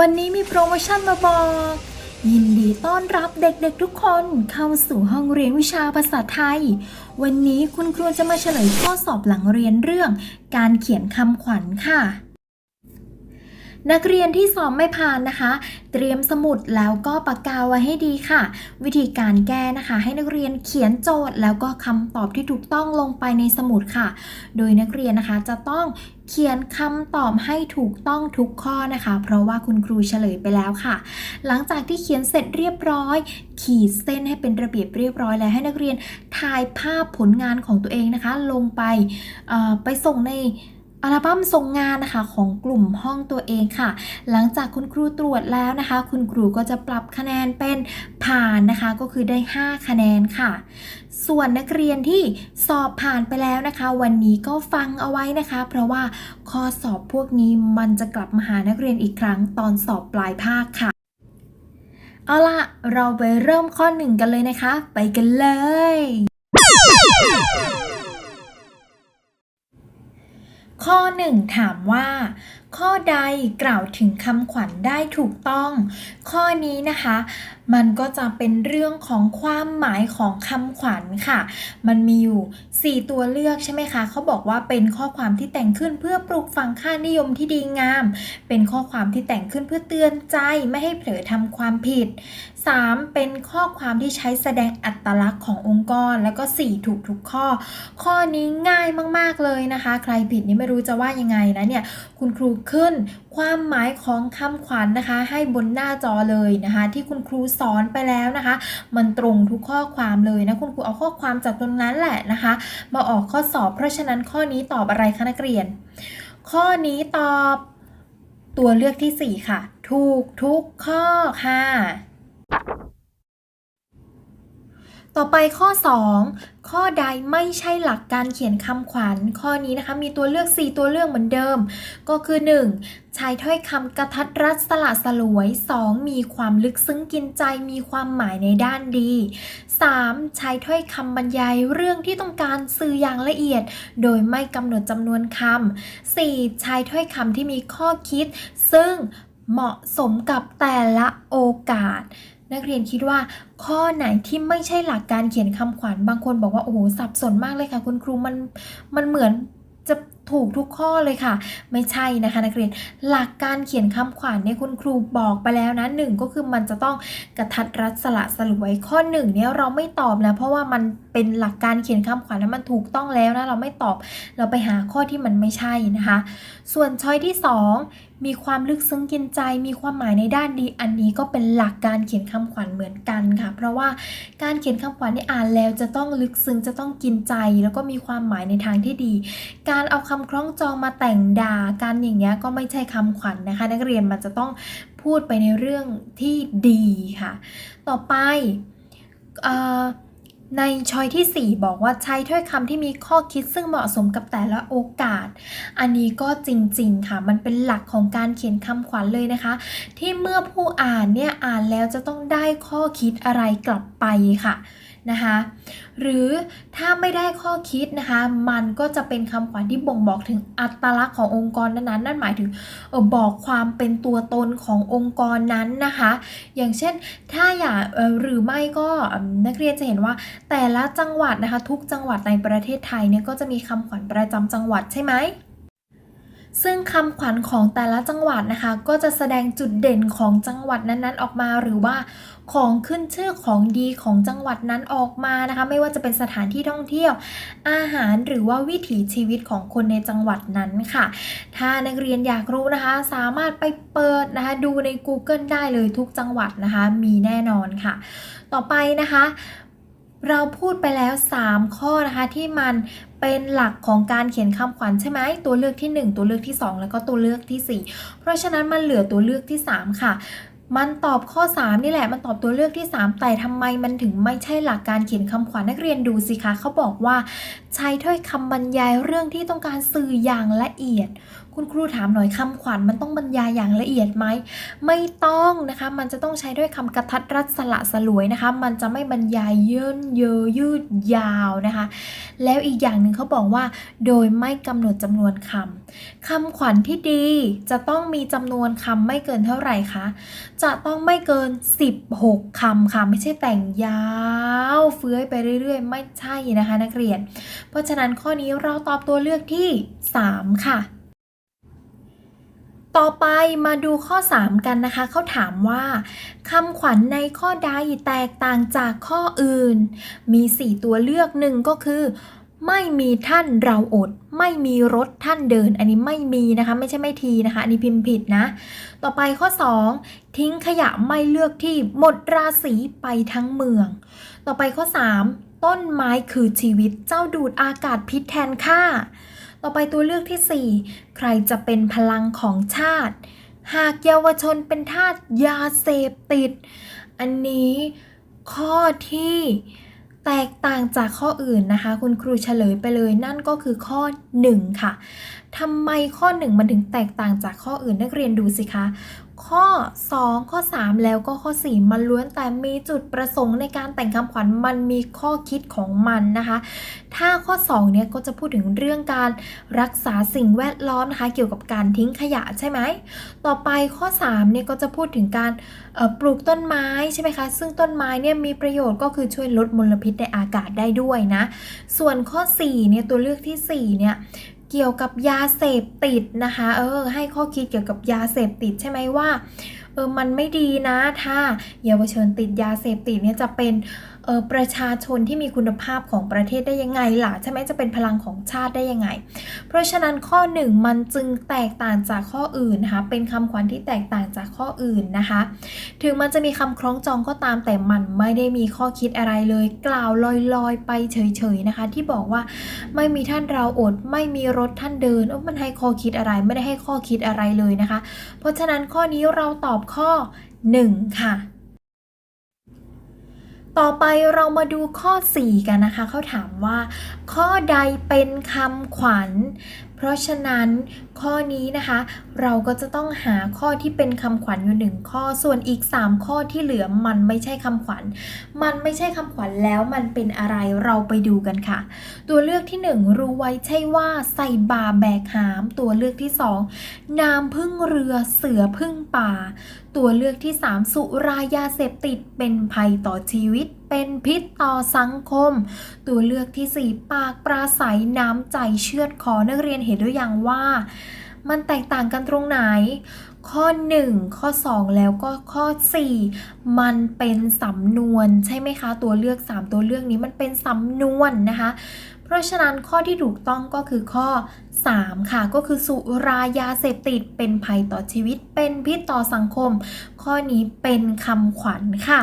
วันนี้มีโปรโมชั่นมาบอก ยินดีต้อนรับเด็กๆทุกคนเข้าสู่ห้องเรียนวิชาภาษาไทย วันนี้คุณครูจะมาเฉลยข้อสอบหลังเรียนเรื่อง การเขียนคำขวัญค่ะ นักเรียนที่สอบไม่ผ่านนะคะ เตรียมสมุดแล้วก็ปากกาไว้ให้ดีค่ะ วิธีการแก้นะคะ ให้นักเรียนเขียนโจทย์แล้วก็คำตอบที่ถูกต้องลงไปในสมุดค่ะ โดยนักเรียนนะคะจะต้อง เขียนคำตอบให้ถูกต้องทุกข้อนะคะ เพราะว่าคุณครูเฉลยไปแล้วค่ะ หลังจากที่เขียนเสร็จเรียบร้อย ขีดเส้นให้เป็นระเบียบเรียบร้อยแล้วให้นักเรียนถ่ายภาพผลงานของตัวเองนะคะ ลงไปไปส่งใน อัลบั้มส่งงานนะคะของกลุ่มห้องตัวเองค่ะ หลังจากคุณครูตรวจแล้วนะคะ คุณครูก็จะปรับคะแนนเป็นผ่านนะคะก็คือได้ 5 คะแนนค่ะ ส่วนนักเรียนที่สอบผ่านไปแล้วนะคะ วันนี้ก็ฟังเอาไว้นะคะ เพราะว่าข้อสอบพวกนี้มันจะกลับมาหานักเรียนอีกครั้งตอนสอบปลายภาคค่ะ เอาล่ะ เราไปเริ่มข้อหนึ่งกันเลยนะคะ ไปกันเลย ข้อ 1 ถามว่า ข้อใดกล่าวถึงคำขวัญได้ถูกต้อง ข้อนี้นะคะ มันก็จะเป็นเรื่องของความหมายของคำขวัญค่ะ มันมีอยู่ 4 ตัวเลือกใช่ไหมคะเขาบอกว่าเป็นข้อความที่แต่งขึ้นเพื่อปลูกฝังค่านิยมที่ดีงาม เป็นข้อความที่แต่งขึ้นเพื่อเตือนใจไม่ให้เผลอทำความผิด 3. เป็นข้อความที่ใช้แสดงอัตลักษณ์ขององค์กร แล้วก็ 4 ถูกทุกข้อ ข้อนี้ง่ายมาก ๆ เลยนะคะ ใครผิดนี่ไม่รู้จะว่ายังไงนะเนี่ย คุณครูขึ้นความหมายของคำขวัญนะคะ ให้บนหน้าจอเลยนะคะ ที่คุณครูสอนไปแล้วนะคะ มันตรงทุกข้อความเลยนะ คุณครูเอาข้อความจากตรงนั้นแหละนะคะ มาออกข้อสอบ เพราะฉะนั้นข้อนี้ตอบอะไรคะนักเรียน ข้อนี้ตอบตัวเลือกที่ 4 ค่ะ ถูกทุกข้อค่ะ ต่อไปข้อ 2 ข้อใดไม่ใช่หลักการเขียนคำขวัญ ข้อนี้นะคะมีตัวเลือก 4 ตัวเลือกเหมือนเดิม ก็คือ 1. ใช้ถ้อยคำกระทัดรัดสละสลวย 2. มีความลึกซึ้งกินใจมีความหมายในด้านดี 3. ใช้ถ้อยคำบรรยายเรื่องที่ต้องการสื่ออย่างละเอียด โดยไม่กำหนดจำนวนคำ 4. ใช้ถ้อยคำที่มีข้อคิด ซึ่งเหมาะสมกับแต่ละโอกาส นักเรียนคิดว่าข้อไหนที่ไม่ใช่หลักการเขียนคำขวัญบางคนบอกว่าโอ้โหสับสนมากเลยค่ะ คุณครูมันมันเหมือนจะ ถูกทุกข้อเลยค่ะ ไม่ใช่นะคะนักเรียน หลักการเขียนคำขวัญเนี่ยคุณครูบอกไปแล้วนะหนึ่งก็คือมันจะต้องกระทัดรัดสละสลวยข้อหนึ่งเนี่ยเราไม่ตอบนะเพราะว่ามันเป็นหลักการเขียนคำขวัญแล้วมันถูกต้องแล้วนะเราไม่ตอบเราไปหาข้อที่มันไม่ใช่นะคะ ส่วนช้อยที่ 2 มีความลึกซึ้งกินใจ มีความหมายในด้านดี อันนี้ก็เป็นหลักการเขียนคำขวัญเหมือนกันค่ะ เพราะว่าการเขียนคำขวัญที่อ่านแล้วจะต้องลึกซึ้งจะต้องกินใจ แล้วก็มีความหมายในทางที่ดี การเอาคำคล้องจองมาแต่งด่ากันอย่างเงี้ยก็ไม่ใช่คำขวัญนะคะ นักเรียนมันจะต้องพูดไปในเรื่องที่ดีค่ะ ต่อไปอในชอยที่ 4 บอกว่าใช้ถ้อยคำที่มีข้อคิดซึ่งเหมาะสมกับแต่ละโอกาส อันนี้ก็จริงๆค่ะ มันเป็นหลักของการเขียนคำขวัญเลยนะคะ ที่เมื่อผู้อ่านเนี่ยอ่านแล้วจะต้องได้ข้อคิดอะไรกลับไปค่ะ นะคะหรือถ้าไม่ได้ข้อคิดนะคะมันก็จะเป็นคำขวัญที่บ่งบอกถึงอัตลักษณ์ขององค์กรนั้นๆนั่นหมายถึงออบอกความเป็นตัวตนขององค์กรนั้นนะคะ อย่างเช่นถ้าอยากเอ่อหรือไม่ก็นักเรียนจะเห็นว่าแต่ละจังหวัดนะคะทุกจังหวัดในประเทศไทยเนี่ยก็จะมีคำขวัญประจำจังหวัดใช่ไหมซึ่งคำขวัญของแต่ละจังหวัดนะคะ ก็จะแสดงจุดเด่นของจังหวัดนั้นๆ ออกมาหรือว่า ของขึ้นชื่อของดีของจังหวัดนั้นออกมานะคะ ไม่ว่าจะเป็นสถานที่ท่องเที่ยว อาหารหรือว่าวิถีชีวิตของคนในจังหวัดนั้นค่ะ ถ้านักเรียนอยากรู้นะคะ สามารถไปเปิดนะคะดูใน Google ได้เลยทุกจังหวัดนะคะ มีแน่นอนค่ะ ต่อไปนะคะเราพูดไปแล้ว 3 ข้อนะคะที่มันเป็นหลักของการเขียนคำขวัญใช่ไหมตัวเลือกที่ 1 ตัวเลือกที่ 2 แล้วก็ตัวเลือกที่ 4 เพราะฉะนั้นมันเหลือตัวเลือกที่ 3 ค่ะ มันตอบข้อ 3 นี่แหละ มันตอบตัวเลือกที่ 3 แต่ทำไมมันถึงไม่ใช่หลักการเขียนคำขวัญนักเรียนดูสิคะเขาบอกว่า ใช้ถ้อยคำบรรยายเรื่องที่ต้องการสื่ออย่างละเอียด คุณครูถามหน่อยคำขวัญมันต้องบรรยายอย่างละเอียดไหม ไม่ต้องนะคะ มันจะต้องใช้ด้วยคำกระทัดรัดสละสลวยนะคะ มันจะไม่บรรยายเยินเยอยืดยาวนะคะ แล้วอีกอย่างหนึ่งเขาบอกว่า โดยไม่กำหนดจำนวนคำคำขวัญที่ดีจะต้องมีจำนวนคำไม่เกินเท่าไหร่คะ จะต้องไม่เกิน 16คำค่ะ ไม่ใช่แต่งยาวเฟื้อยไปเรื่อยๆ ไม่ใช่นะคะนักเรียน เพราะฉะนั้นข้อนี้เราตอบตัวเลือกที่ 3 ค่ะ ต่อไปมาดูข้อ 3 กันนะคะ เขาถามว่าคำขวัญในข้อใดแตกต่างจากข้ออื่น มี 4 ตัวเลือกหนึ่งก็คือ ไม่มีท่านเราอด ไม่มีรถท่านเดิน อันนี้ไม่มีนะคะ ไม่ใช่ไม่ทีนะคะ อันนี้พิมพ์ผิดนะ ต่อไปข้อ 2 ทิ้งขยะไม่เลือกที่หมดราศีไปทั้งเมือง ต่อไปข้อ 3 ต้นไม้คือชีวิตเจ้าดูดอากาศพิษแทนค่า ต่อไปตัวเลือกทีสี่ 4 ใครจะเป็นพลังของชาติ หากเยาวชนเป็นทาสยาเสพติด อันนี้ข้อที่แตกต่างจากข้ออื่นนะคะ คุณครูเฉลยไปเลยนั่นก็คือข้อ 1 ค่ะทำไมข้อ 1 มันถึงแตกต่างจากข้ออื่นนักเรียนดูสิคะ ข้อ 2 ข้อ 3 แล้วก็ข้อ 4 มันล้วนแต่มีจุดประสงค์ในการแต่งคำขวัญมันมีข้อคิดของมันนะคะ ถ้าข้อ 2 เนี่ยก็จะพูดถึงเรื่องการรักษาสิ่งแวดล้อมนะคะเกี่ยวกับการทิ้งขยะใช่ไหม ต่อไปข้อ 3 เนี่ยก็จะพูดถึงการปลูกต้นไม้ใช่ไหมคะ ซึ่งต้นไม้เนี่ยมีประโยชน์ก็คือช่วยลดมลพิษในอากาศได้ด้วยนะ ส่วนข้อ 4 เนี่ยตัวเลือกทีสี่4 เนี่ย กี่ยวกับยาเสพติดนะคะ เออ ให้ข้อคิดเกี่ยวกับยาเสพติดใช่ไหมว่า เออ มันไม่ดีนะ ถ้าเยาวชนติดยาเสพติดเนี่ยจะเป็น ประชาชนที่มีคุณภาพของประเทศได้ยังไงล่ะใช่ไหมจะเป็นพลังของชาติได้ยังไง เพราะฉะนั้นข้อหนึ่งมันจึงแตกต่างจากข้ออื่นนะคะเป็นคำขวัญที่แตกต่างจากข้ออื่นนะคะ ถึงมันจะมีคำคล้องจองก็ตามแต่มันไม่ได้มีข้อคิดอะไรเลย กล่าวลอยๆ ไปเฉยๆนะคะ ที่บอกว่าไม่มีท่านเราอด ไม่มีรถท่านเดินเออมันให้ข้อคิดอะไรไม่ได้ให้ข้อคิดอะไรเลยนะคะ เพราะฉะนั้นข้อนี้เราตอบข้อ 1 ค่ะ ต่อไปเรามาดูข้อ 4 กันนะคะ เขาถามว่า ข้อใดเป็นคำขวัญ เพราะฉะนั้นข้อนี้นะคะ เราก็จะต้องหาข้อที่เป็นคำขวัญอยู่หนึ่งข้อ ส่วนอีก 3 ข้อที่เหลือมันไม่ใช่คำขวัญ มันไม่ใช่คำขวัญแล้วมันเป็นอะไรเราไปดูกันค่ะ ตัวเลือกที่ 1 รู้ไว้ใช่ว่าใส่บาแบกหาม ตัวเลือกที่ 2 นามพึ่งเรือเสือพึ่งป่า ตัวเลือกที่ 3 สุรายาเสพติดเป็นภัยต่อชีวิต เป็นพิษต่อสังคม ตัวเลือกทีสี่ 4 ปากปราศัยน้ำใจเชือดคอนักเรียนเห็นหรือยังว่า มันแตกต่างกันตรงไหน ข้อ 1 ข้อ 2 แล้วก็ข้อ 4 มันเป็นสำนวนใช่ไหมคะ ตัวเลือก 3 ตัวเลือกนี้มันเป็นสำนวนนะคะ เพราะฉะนั้นข้อที่ถูกต้องก็คือข้อ 3 ค่ะ ก็คือสุรายาเสพติดเป็นภัยต่อชีวิต เป็นพิษต่อสังคม ข้อนี้เป็นคำขวัญค่ะ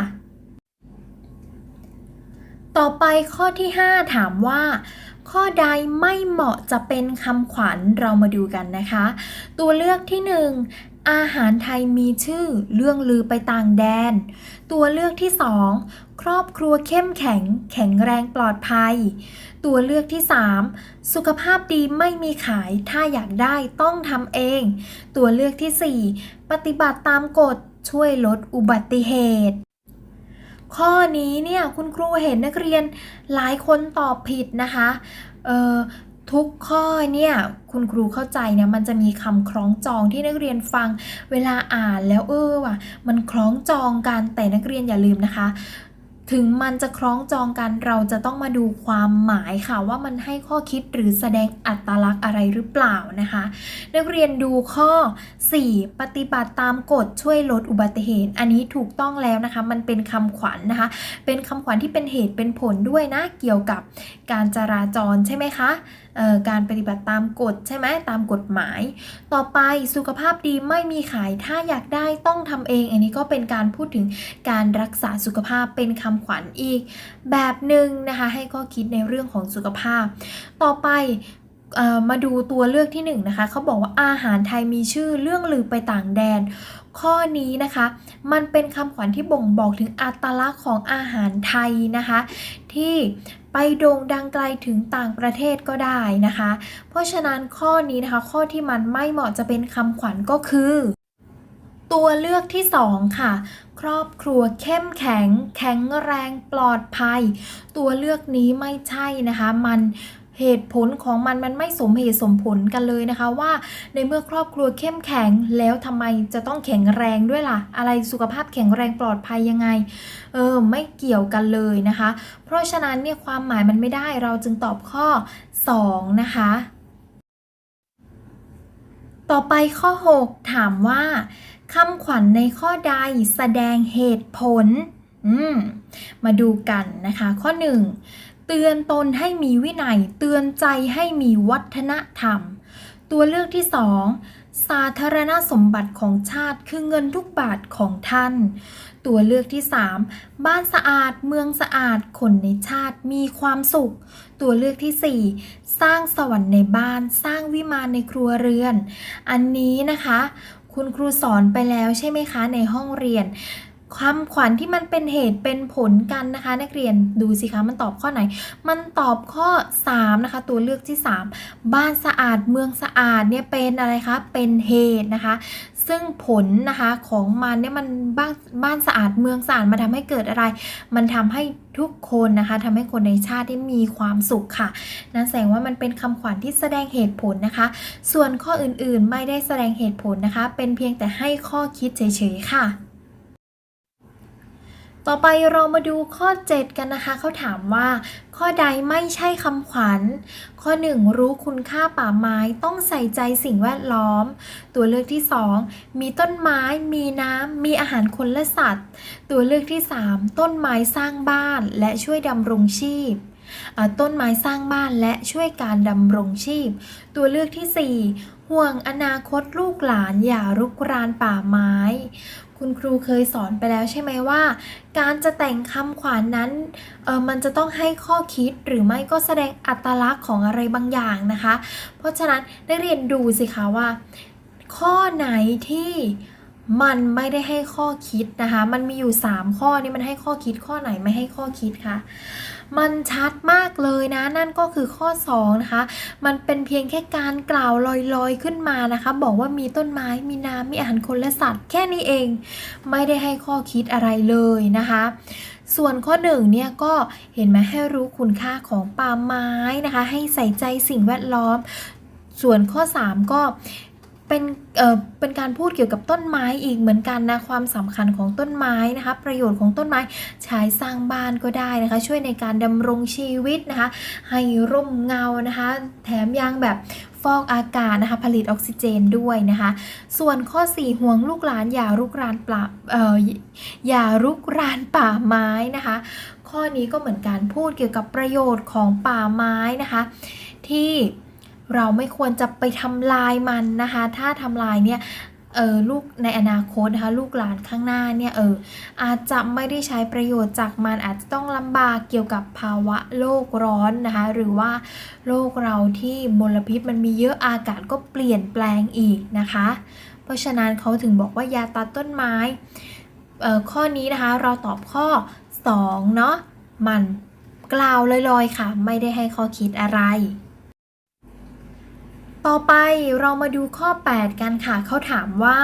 ต่อไปข้อที่ 5 ถามว่าข้อใดไม่เหมาะจะเป็นคำขวัญเรามาดูกันนะคะ ตัวเลือกที่ 1 อาหารไทยมีชื่อเรื่องลือไปต่างแดน ตัวเลือกที่ 2 ครอบครัวเข้มแข็ง แข็งแรงปลอดภัย ตัวเลือกที่ 3 สุขภาพดีไม่มีขายถ้าอยากได้ต้องทำเอง ตัวเลือกที่ 4 ปฏิบัติตามกฎช่วยลดอุบัติเหตุ ข้อนี้เนี่ยคุณครูเห็นนักเรียนหลายคนตอบผิดนะคะเออทุกข้อเนี่ยคุณครูเข้าใจเนี่ยมันจะมีคำคล้องจองที่นักเรียนฟังเวลาอ่านแล้วเออว่ะมันคล้องจองกันแต่นักเรียนอย่าลืมนะคะ ถึงมันจะคล้องจองกันเราจะต้องมาดูความหมายค่ะ ว่ามันให้ข้อคิดหรือแสดงอัตลักษณ์อะไรหรือเปล่านะคะ นักเรียนดูข้อ 4 ปฏิบัติตามกฎช่วยลดอุบัติเหตุ อันนี้ถูกต้องแล้วนะคะ มันเป็นคำขวัญนะคะ เป็นคำขวัญที่เป็นเหตุเป็นผลด้วยนะเกี่ยวกับการจราจรใช่ไหมคะ การปฏิบัติตามกฎใช่ไหมตามกฎหมาย ต่อไปสุขภาพดีไม่มีขายถ้าอยากได้ต้องทำเอง อันนี้ก็เป็นการพูดถึงการรักษาสุขภาพเป็นคำขวัญอีก แบบหนึ่งนะคะให้ข้อคิดในเรื่องของสุขภาพ ต่อไปมาดูตัวเลือกที่หนึ่งนะคะเขาบอกว่าอาหารไทยมีชื่อเรื่องลือไปต่างแดน ข้อนี้นะคะ มันเป็นคำขวัญที่บ่งบอกถึงอัตลักษณ์ของอาหารไทยนะคะ ที่ ไปโด่งดังไกลถึงต่างประเทศก็ได้นะคะ เพราะฉะนั้นข้อนี้นะคะ ข้อที่มันไม่เหมาะจะเป็นคำขวัญก็คือ ตัวเลือกที่ 2 ค่ะ ครอบครัวเข้มแข็ง แข็งแรงปลอดภัย ตัวเลือกนี้ไม่ใช่นะคะ มัน เหตุผลของมันมันไม่สมเหตุสมผลกันเลยนะคะว่า ในเมื่อครอบครัวเข้มแข็งแล้วทำไมจะต้องแข็งแรงด้วยล่ะ อะไรสุขภาพแข็งแรงปลอดภัยยังไง เออไม่เกี่ยวกันเลยนะคะ เพราะฉะนั้นเนี่ยความหมายมันไม่ได้เราจึงตอบข้อ 2 นะคะ ต่อไปข้อ 6 ถามว่าคำขวัญในข้อใดแสดงเหตุผล อืม มาดูกันนะคะ ข้อ 1 ตือนตนให้มีวินัย เตือนใจให้มีวัฒนธรรม ตัวเลือกที่2สาธารณสมบัติของชาติคือเงินทุกบาทของท่าน ตัวเลือกที่ 3 บ้านสะอาดเมืองสะอาดคนในชาติมีความสุข ตัวเลือกที่ 4 สร้างสวรรค์ในบ้านสร้างวิมานในครัวเรือน อันนี้นะคะ คุณครูสอนไปแล้วใช่ไหมคะในห้องเรียน ความขวัญที่มันเป็นเหตุเป็นผลกันนะคะ นักเรียนดูสิคะมันตอบข้อไหน มันตอบข้อ 3 นะคะ ตัวเลือกที่ 3 บ้านสะอาดเมืองสะอาดเนี่ยเป็นอะไรคะเป็นเหตุนะคะ ซึ่งผลนะคะของมันเนี่ยมันบ้านบ้านสะอาดเมืองสะอาดมันทำให้เกิดอะไร มันทำให้ทุกคนนะคะทำให้คนในชาติได้มีความสุขค่ะ นั่นแสดงว่ามันเป็นคำขวัญที่แสดงเหตุผลนะคะ ส่วนข้ออื่นๆไม่ได้แสดงเหตุผลนะคะ เป็นเพียงแต่ให้ข้อคิดเฉยๆค่ะ ต่อไปเรามาดูข้อ 7 กันนะคะ เขาถามว่า ข้อใดไม่ใช่คำขวัญ ข้อ 1 รู้คุณค่าป่าไม้ต้องใส่ใจสิ่งแวดล้อม ตัวเลือกที่ 2 มีต้นไม้ มีน้ำ มีอาหารคนและสัตว์ ตัวเลือกที่ 3 ต้นไม้สร้างบ้านและช่วยดำรงชีพต้นไม้สร้างบ้านและช่วยการดำรงชีพ ตัวเลือกที่ 4 ห่วงอนาคตลูกหลานอย่ารุกรานป่าไม้คุณครูเคยสอนไปแล้วใช่ไหมว่า การจะแต่งคำขวัญนนั้นเออมันจะต้องให้ข้อคิดหรือไม่ก็แสดงอัตลักษณ์ของอะไรบางอย่างนะคะ เพราะฉะนั้นได้เรียนดูสิคะว่า ข้อไหนที่ มันไม่ได้ให้ข้อคิดนะคะ มันมีอยู่ 3 ข้อนี่มันให้ข้อคิดข้อไหนไม่ให้ข้อคิดคะมันชัดมากเลยนะ นั่นก็คือข้อ2นะคะ มันเป็นเพียงแค่การกล่าวลอยๆขึ้นมานะคะ บอกว่ามีต้นไม้มีน้ำมีอาหารคนและสัตว์ แค่นี้เอง ไม่ได้ให้ข้อคิดอะไรเลยนะคะส่วนข้อหนึ่งเนี่ยก็เห็นไหมให้รู้คุณค่าของป่าไม้นะคะ ให้ใส่ใจสิ่งแวดล้อม ส่วนข้อ 3 ก็ เป็นเอ่อเป็นการพูดเกี่ยวกับต้นไม้อีกเหมือนกันนะความสำคัญของต้นไม้นะคะประโยชน์ของต้นไม้ใช้สร้างบ้านก็ได้นะคะ ช่วยในการดำรงชีวิตนะคะให้ร่มเงานะคะ แถมยังแบบฟอกอากาศนะคะผลิตออกซิเจนด้วยนะคะ ส่วนข้อ 4 ห่วงลูกหลานอย่ารุกรานป่าเอ่ออย่ารุกรานป่าไม้นะคะ ข้อนี้ก็เหมือนการพูดเกี่ยวกับประโยชน์ของป่าไม้นะคะ ที่ เราไม่ควรจะไปทำลายมันนะคะ ถ้าทำลายเนี่ยเออลูกในอนาคตนะคะลูกหลานข้างหน้าเนี่ยเอออาจจะไม่ได้ใช้ประโยชน์จากมันอาจจะต้องลำบากเกี่ยวกับภาวะโลกร้อนนะคะหรือว่าโลกเราที่มลพิษมันมีเยอะอากาศก็เปลี่ยนแปลงอีกนะคะ เพราะฉะนั้นเขาถึงบอกว่า ยาตัดต้นไม้เออข้อนี้นะคะเราตอบข้อ 2 เนาะมันกล่าวลอยๆค่ะ ไม่ได้ให้ข้อคิดอะไร ต่อไปเรามาดูข้อ 8 กันค่ะเขาถามว่า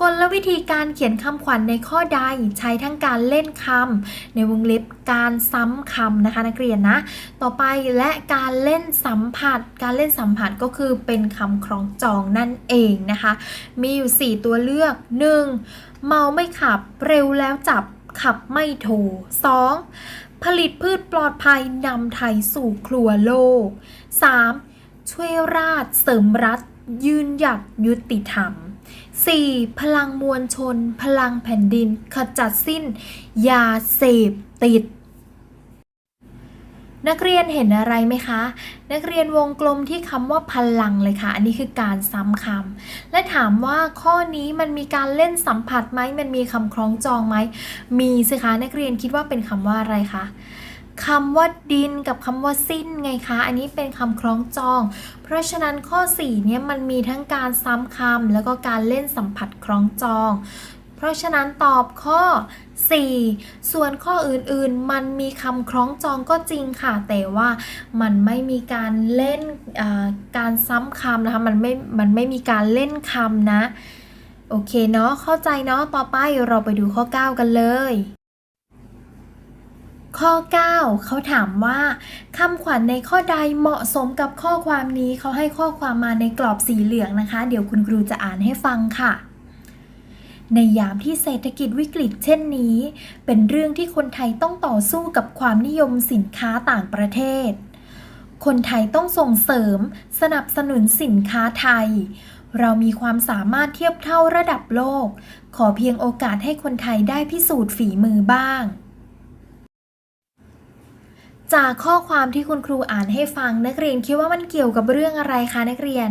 กลวิธีการเขียนคำขวัญในข้อใดใช้ทั้งการเล่นคำในวงเล็บการซ้ำคำนะคะนักเรียนนะ ต่อไปและการเล่นสัมผัส การเล่นสัมผัสก็คือเป็นคำคล้องจองนั่นเองนะคะ มีอยู่ 4 ตัวเลือก 1. เมาไม่ขับ เร็วแล้วจับขับไม่โท 2. ผลิตพืชปลอดภัยนำไทยสู่ครัวโลก 3. ช่วยราชเสริมรัฐ ยืนหยัดยุติธรรม 4. พลังมวลชน พลังแผ่นดิน ขจัดสิ้น ยาเสพติด นักเรียนเห็นอะไรไหมคะ นักเรียนวงกลมที่คำว่าพลังเลยค่ะ อันนี้คือการซ้ำคำและถามว่าข้อนี้มันมีการเล่นสัมผัสไหม มันมีคำคล้องจองไหม มีสิคะ นักเรียนคิดว่าเป็นคำว่าอะไรคะ คำว่าดินกับคำว่าสิ้นไงคะ อันนี้เป็นคำคล้องจอง เพราะฉะนั้นข้อ4เนี่ยมันมีทั้งการซ้ำคำแล้วก็การเล่นสัมผัสคล้องจอง เพราะฉะนั้นตอบข้อ 4 ส่วนข้ออื่นๆ มันมีคำคล้องจองก็จริงค่ะ แต่ว่ามันไม่มีการเล่นการซ้ำคำนะคะ มันไม่ มันไม่มีการเล่นคำนะ โอเคเนาะ เข้าใจเนาะ ต่อไปเราไปดูข้อ 9 กันเลย ข้อ 9 เขาถามว่าคำขวัญในข้อใดเหมาะสมกับข้อความนี้เขาให้ข้อความมาในกรอบสีเหลืองนะคะ เดี๋ยวคุณครูจะอ่านให้ฟังค่ะ ในยามที่เศรษฐกิจวิกฤตเช่นนี้ เป็นเรื่องที่คนไทยต้องต่อสู้กับความนิยมสินค้าต่างประเทศ คนไทยต้องส่งเสริม สนับสนุนสินค้าไทยเรามีความสามารถเทียบเท่าระดับโลก ขอเพียงโอกาสให้คนไทยได้พิสูจน์ฝีมือบ้าง จากข้อความที่คุณครูอ่านให้ฟังนักเรียนคิดว่ามันเกี่ยวกับเรื่องอะไรคะนักเรียน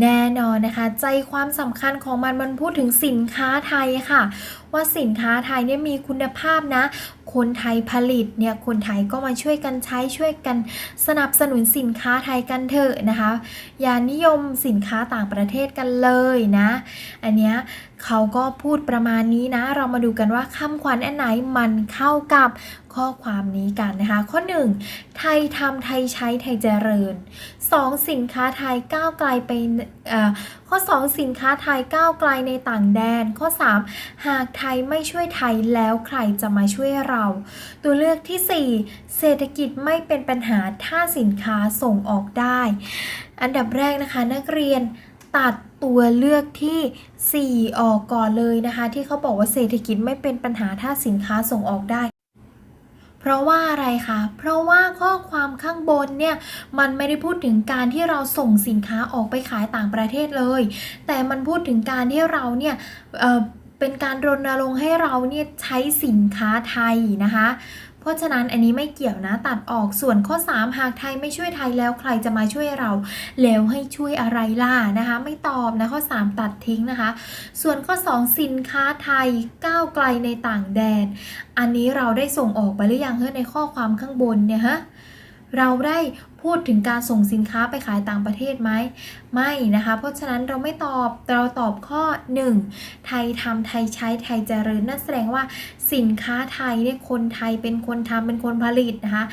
แน่นอนนะคะ ใจความสำคัญของมันมันพูดถึงสินค้าไทยค่ะ ว่าสินค้าไทยเนี่ยมีคุณภาพนะ คนไทยผลิตเนี่ยคนไทยก็มาช่วยกันใช้ช่วยกันสนับสนุนสินค้าไทยกันเถอะนะคะ อย่านิยมสินค้าต่างประเทศกันเลยนะ อันเนี้ยเขาก็พูดประมาณนี้นะ เรามาดูกันว่าคำขวัญอันไหนมันเข้ากับข้อความนี้กันนะคะ ข้อ 1 ไทยทำไทยใช้ไทยเจริญ 2. สินค้าไทยก้าวไกลไปข้อ 2 สินค้าไทยก้าวไกลในต่างแดน ข้อ 3 หากไทยไม่ช่วยไทยแล้วใครจะมาช่วยเรา ตัวเลือกที่ 4 เศรษฐกิจไม่เป็นปัญหาถ้าสินค้าส่งออกได้ อันดับแรกนะคะนักเรียนตัดตัวเลือกที่ 4 ออกก่อนเลยนะคะ ที่เขาบอกว่าเศรษฐกิจไม่เป็นปัญหาถ้าสินค้าส่งออกได้ เพราะว่าอะไรคะ เพราะว่าข้อความข้างบนเนี่ยมันไม่ได้พูดถึงการที่เราส่งสินค้าออกไปขายต่างประเทศเลย แต่มันพูดถึงการที่เราเนี่ยเเป็นการรณรงค์ให้เราเนี่ยใช้สินค้าไทยนะคะ เพราะฉะนั้นอันนี้ไม่เกี่ยวนะตัดออกส่วนข้อ 3 หากไทยไม่ช่วยไทยแล้วใครจะมาช่วยเรา แล้วให้ช่วยอะไรล่ะนะคะ ไม่ตอบนะข้อ 3 ตัดทิ้งนะคะ ส่วนข้อ 2 สินค้าไทยก้าวไกลในต่างแดน อันนี้เราได้ส่งออกไปหรือยังเฮ้ในข้อความข้างบนเนี่ยฮะ เราได้พูดถึงการส่งสินค้าไปขายต่างประเทศไหม ไม่นะคะ เพราะฉะนั้นเราไม่ตอบ เราตอบข้อ 1 ไทยทำไทยใช้ไทยเจริญนั่นแสดงว่าสินค้าไทยเนี่ยคนไทยเป็นคนทำเป็นคนผลิตนะคะ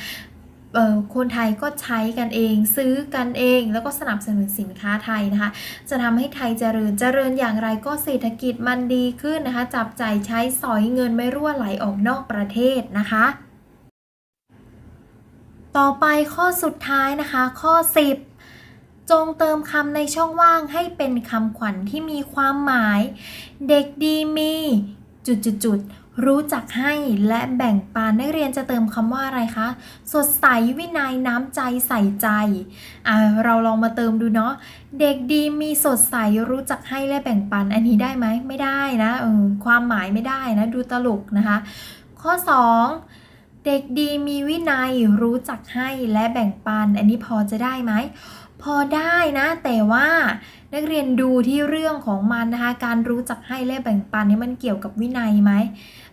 เอ่อคนไทยก็ใช้กันเอง ซื้อกันเอง แล้วก็สนับสนุนสินค้าไทยนะคะ จะทำให้ไทยเจริญเจริญอย่างไรก็เศรษฐกิจมันดีขึ้นนะคะ จับใจ่ายใช้สอยเงินไม่รั่วไหลออกนอกประเทศนะคะ ต่อไปข้อสุดท้ายนะคะ ข้อ 10 จงเติมคำในช่องว่างให้เป็นคำขวัญที่มีความหมาย เด็กดีมีจุดจุดจุดๆรู้จักให้และแบ่งปันนักเรียนจะเติมคำว่าอะไรคะ สดใสวินัยน้ำใจใส่ใจอ่าเราลองมาเติมดูเนาะเด็กดีมีสดใสรู้จักให้และแบ่งปันอันนี้ได้ไหมไม่ได้นะเออความหมายไม่ได้นะ ดูตลกนะคะ ข้อ 2 เด็กดีมีวินัยรู้จักให้และแบ่งปัน อันนี้พอจะได้ไหม พอได้นะ แต่ว่า นักเรียนดูที่เรื่องของมันนะคะ การรู้จักให้และแบ่งปันนี่มันเกี่ยวกับวินัยไหม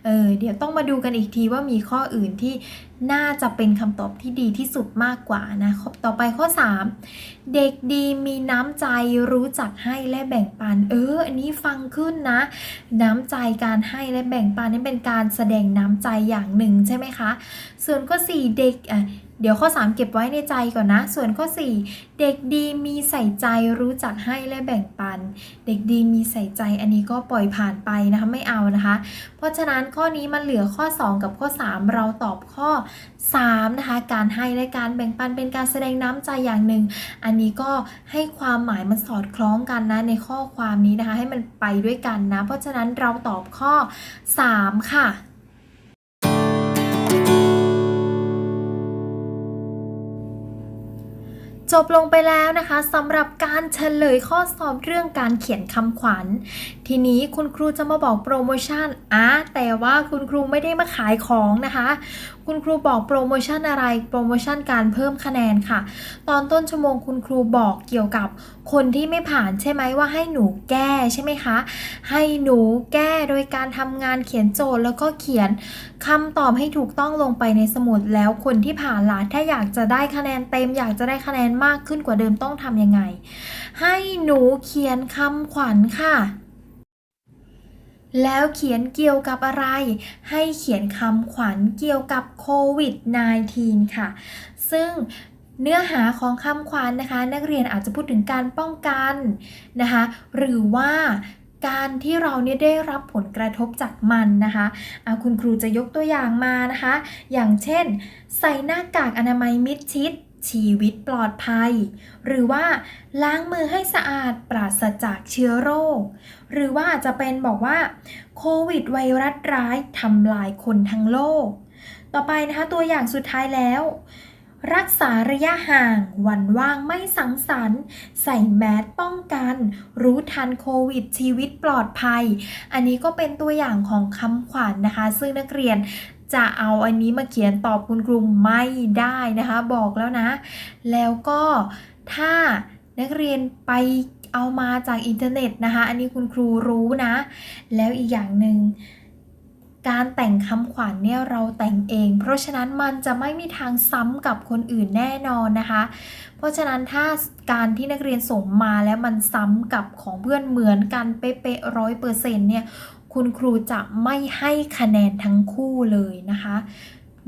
เออเดี๋ยวต้องมาดูกันอีกทีว่ามีข้ออื่นที่น่าจะเป็นคำตอบที่ดีที่สุดมากกว่านะข้อต่อไปข้อ 3 เด็กดีมีน้ำใจรู้จักให้และแบ่งปัน เออ อันนี้ฟังขึ้นนะ น้ำใจการให้และแบ่งปันนี่เป็นการแสดงน้ำใจอย่างหนึ่งใช่ไหมคะ ส่วนข้อ 4 เด็กอะ เดี๋ยวข้อ 3 เก็บไว้ในใจก่อนนะ ส่วนข้อ 4 เด็กดีมีใส่ใจรู้จักให้และแบ่งปัน เด็กดีมีใส่ใจอันนี้ก็ปล่อยผ่านไปนะคะไม่เอานะคะ เพราะฉะนั้นข้อนี้มันเหลือข้อ 2 กับข้อ 3 เราตอบข้อ 3 นะคะ การให้และการแบ่งปันเป็นการแสดงน้ำใจอย่างหนึ่ง อันนี้ก็ให้ความหมายมันสอดคล้องกันนะในข้อความนี้นะคะ ให้มันไปด้วยกันนะ เพราะฉะนั้นเราตอบข้อ 3 ค่ะ จบลงไปแล้วนะคะสำหรับการเฉลยข้อสอบเรื่องการเขียนคำขวัญ ทีนี้คุณครูจะมาบอกโปรโมชั่นอะแต่ว่าคุณครูไม่ได้มาขายของนะคะ คุณครูบอกโปรโมชั่นอะไร โปรโมชั่นการเพิ่มคะแนนค่ะ ตอนต้นชั่วโมงคุณครูบอกเกี่ยวกับคนที่ไม่ผ่านใช่ไหมว่าให้หนูแก้ใช่ไหมคะ ให้หนูแก้โดยการทำงานเขียนโจทย์แล้วก็เขียนคำตอบให้ถูกต้องลงไปในสมุดแล้วคนที่ผ่านล่ะถ้าอยากจะได้คะแนนเต็ม อยากจะได้คะแนนมากขึ้นกว่าเดิมต้องทำยังไง ให้หนูเขียนคำขวัญค่ะ แล้วเขียนเกี่ยวกับอะไร ให้เขียนคำขวัญเกี่ยวกับโควิด -19 ค่ะ ซึ่งเนื้อหาของคำขวัญนะคะ นักเรียนอาจจะพูดถึงการป้องกันนะคะ หรือว่าการที่เราเนี่ยได้รับผลกระทบจากมันนะคะอะคุณครูจะยกตัวอย่างมานะคะ อย่างเช่น ใส่หน้ากากอนามัยมิดชิด ชีวิตปลอดภัย หรือว่าล้างมือให้สะอาดปราศจากเชื้อโรค หรือว่าจจะเป็นบอกว่าโควิดไวรัสร้ายทำลายคนทั้งโลก ต่อไปนะคะตัวอย่างสุดท้ายแล้ว รักษาระยะห่างวันว่างไม่สังสรรค์ ใส่แมสป้องกัน รู้ทันโควิดชีวิตปลอดภัย อันนี้ก็เป็นตัวอย่างของคำขวัญนนะคะ ซึ่งนักเรียน จะเอาอันนี้มาเขียนตอบคุณครูไม่ได้นะคะ บอกแล้วนะ แล้วก็ถ้านักเรียนไปเอามาจากอินเทอร์เน็ตนะคะ อันนี้คุณครูรู้นะ แล้วอีกอย่างหนึ่งการแต่งคำขวัญเนี่ยเราแต่งเอง เพราะฉะนั้นมันจะไม่มีทางซ้ำกับคนอื่นแน่นอนนะคะ เพราะฉะนั้นถ้าการที่นักเรียนส่งมาแล้วมันซ้ำกับของเพื่อนเหมือนกันเป๊ะๆร้อยเปอร์เซ็นต์เนี่ย คุณครูจะไม่ให้คะแนนทั้งคู่เลยนะคะ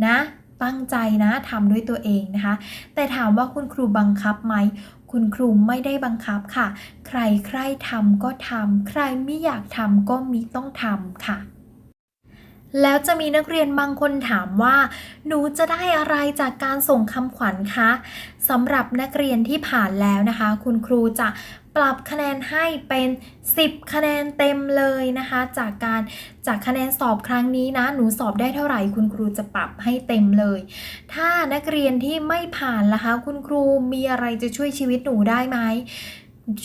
นะตั้งใจนะทำด้วยตัวเองนะคะ แต่ถามว่าคุณครูบังคับไหม คุณครูไม่ได้บังคับค่ะ ใครใครทำก็ทำใครไม่อยากทำก็มีต้องทำค่ะ แล้วจะมีนักเรียนบางคนถามว่า หนูจะได้อะไรจากการส่งคำขวัญคะสำหรับนักเรียนที่ผ่านแล้วนะคะ คุณครูจะ ปรับคะแนนให้เป็น 10 คะแนนเต็มเลยนะคะ จากการจากคะแนนสอบครั้งนี้นะ หนูสอบได้เท่าไหร่คุณครูจะปรับให้เต็มเลย ถ้านักเรียนที่ไม่ผ่านล่ะคะ คุณครูมีอะไรจะช่วยชีวิตหนูได้ไหม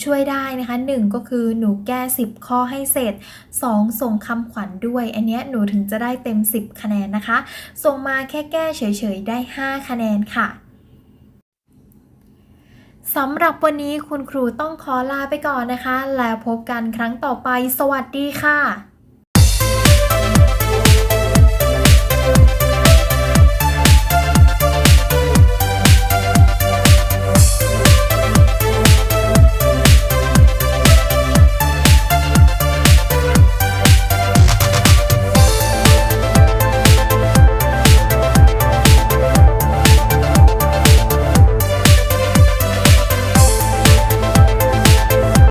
ช่วยได้นะคะ 1 ก็คือหนูแก้ 10 ข้อให้เสร็จ 2 ส่งคำขวัญด้วย อันนี้หนูถึงจะได้เต็ม 10 คะแนนนะคะ ส่งมาแค่แก้เฉยๆได้ 5 คะแนนค่ะ สำหรับวันนี้คุณครูต้องขอลาไปก่อนนะคะ แล้วพบกันครั้งต่อไป สวัสดีค่ะ